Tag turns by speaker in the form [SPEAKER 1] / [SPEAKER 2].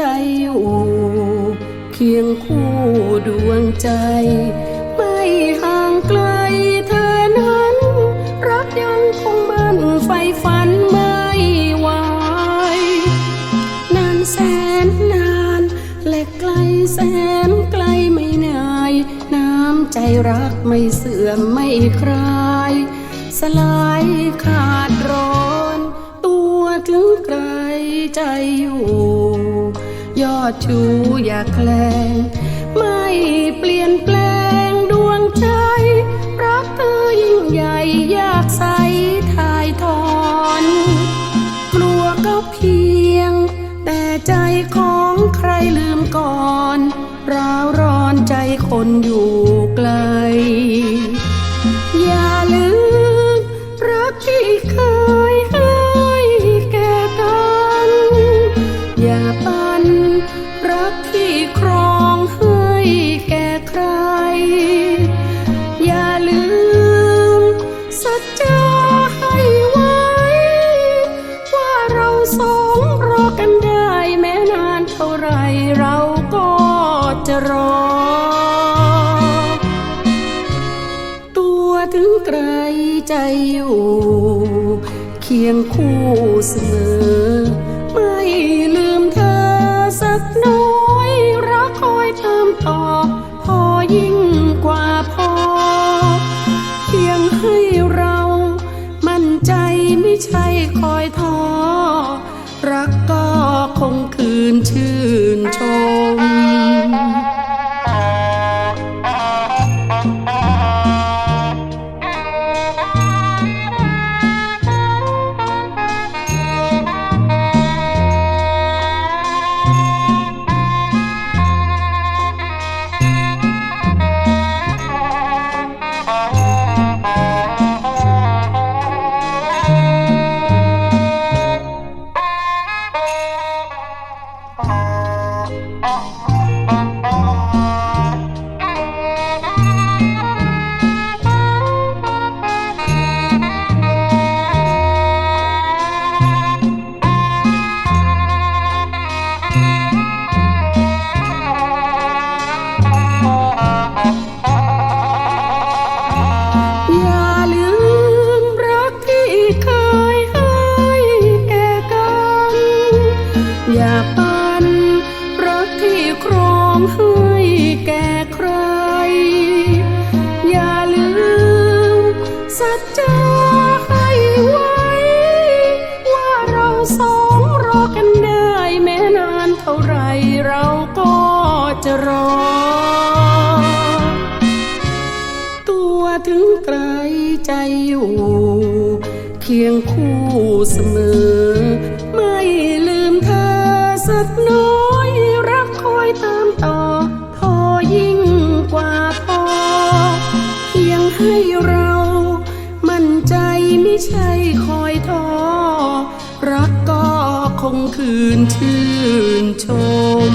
[SPEAKER 1] ใจอยู่เคียงคู่ดวงใจ ไม่ห่างไกลเธอนั้น รักยังคงมั่นไฟฝันไม่ไหวนานแสนนานและไกลแสนไกลไม่นาย น้ำใจรักไม่เสื่อมไม่คลาย สลายขาดร้อน ตัวถึงไกลใจอยู่ อดชูอยากแกลง ไม่เปลี่ยนแปลงดวงใจ รักเธอยิ่งใหญ่อยากใสถ่ายทอน กลัวก็เพียง แต่ใจของใครลืมก่อนร้าวร้อนใจคนอยู่ จะรอ ตัวถึงไกลใจอยู่ เคียงคู่เสมอ ไม่ลืมเธอสักน้อย รักคอยเติมต่อ พอยิ่งกว่าพอ เพียงให้เรามั่นใจไม่ใช่คอยท้อ รักก็คงคืนชื่นชม จะรอ ตัวถึงไกลใจอยู่ เคียงคู่เสมอ ไม่ลืมเธอสักน้อย รักคอยตามต่อ พอยิ่งกว่าพอ เพียงให้เรามั่นใจไม่ใช่คอยท้อรักก็คงคืนชื่นชม